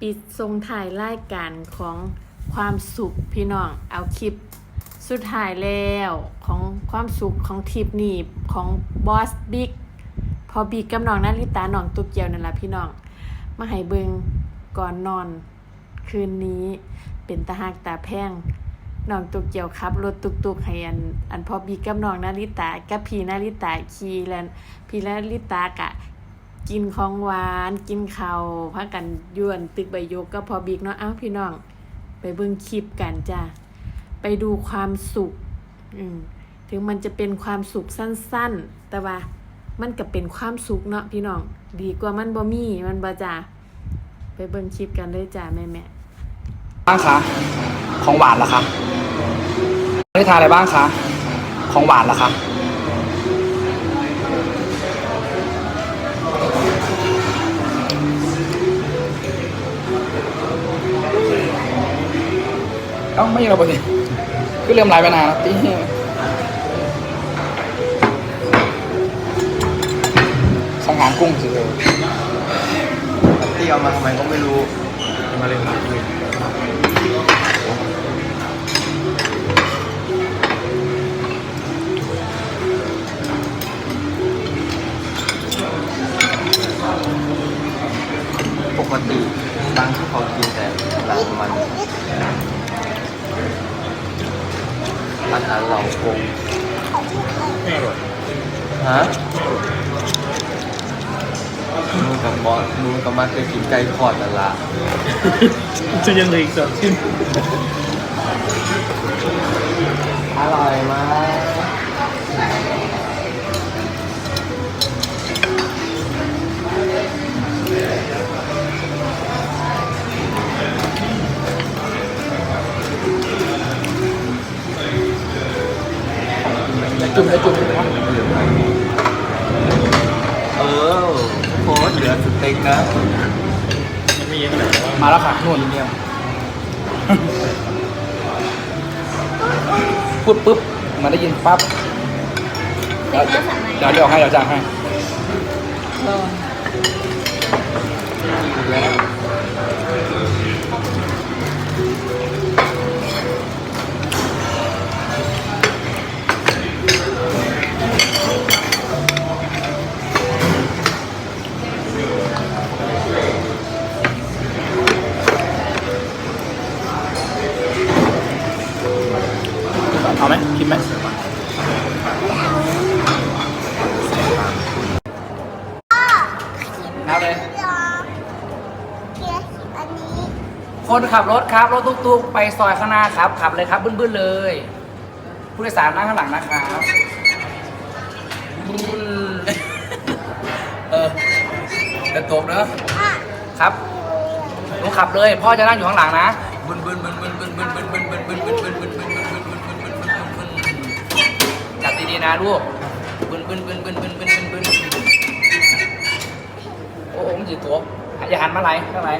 ปิดทรงถ่ายรายการของความสุขพี่น้องเอาคลิปสุดท้ายแล้วของความสุขของทริปนี้ของบอสบิ๊กพอบิ๊กกับน้องนาริตาน้องตุกเกียวนั่นแหละพี่น้อง มาให้เบิงก่อนนอน คืนนี้เป็นตาหักตาแพงน้องตุกเกียวขับรถตุกตุกๆให้อันอันพอบิ๊กกับน้องนาริตากับพี่นาริตาขี่แล้วพี่นาริตากะ กินของหวานกินข้าวพากันยวนตึกใบยกก็พอบิ๊กเนาะอ้าพี่น้อง ไปเบิ่งคลิปกันจ้าไปดูความสุข อืมถึงมันจะเป็นความสุขสั้นๆ แต่ว่ามันก็เป็นความสุขเนาะพี่น้อง ดีกว่ามันบ่มีมันบ่จ้าไปเบิ่งคลิปกันเลยจ้าแม่แม่บ้างคะของหวานล่ะคะได้ทานอะไรบ้างคะของหวานล่ะคะ อ้าไม่ใช่เราปกติก็เริ่มไลไปนานแล้วตีสังหารกุ้งสิเลยที่เอามาทำไมก็ไม่รู้ มาเล่นหนังปกติบางที่เขากินแต่หลังมัน อาหารเหล่าคงฮะนูกับมอสนูกับมาเคยกินไก่ทอดนั่นละจะยังเหลืออีกสองชิ้นอร่อยมาก จุ่มได้จุ่มได้เออโคตรเหลือสเต็กนะมันม่เยอะขนาดนั้นว่ามาแล้วค่ะนู่นเนี่ยพูดปุ๊บมันได้ยินปั๊บเดี๋ยวเดี๋ยวให้เดี๋ยวจ้างให้ คนขับรถครับ รถตุ๊กๆ ไปซอยข้างหน้าครับ ขับเลยครับบึ้นๆเลย ผู้โดยสารนั่งข้างหลังนะครับบึ้นๆเออกระตกเนอะครับหนูขับเลย พ่อจะนั่งอยู่ข้างหลังนะบึ้นๆบึ้นๆบึ้นๆบึ้นๆบึ้นๆบึ้นๆบึ้นๆบึ้นๆบึ้นๆบึ้นๆบึ้นๆบึ้นๆบึ้นๆบึ้นๆบึ้นๆบึ้นๆบึ้นๆจับดีๆนะลูกบึ้นๆบึ้นๆบึ้นๆบึ้นๆบึ้นๆบึ้นๆโอ้โหมันจีตัวอย่าหันมาไหลข้างไหน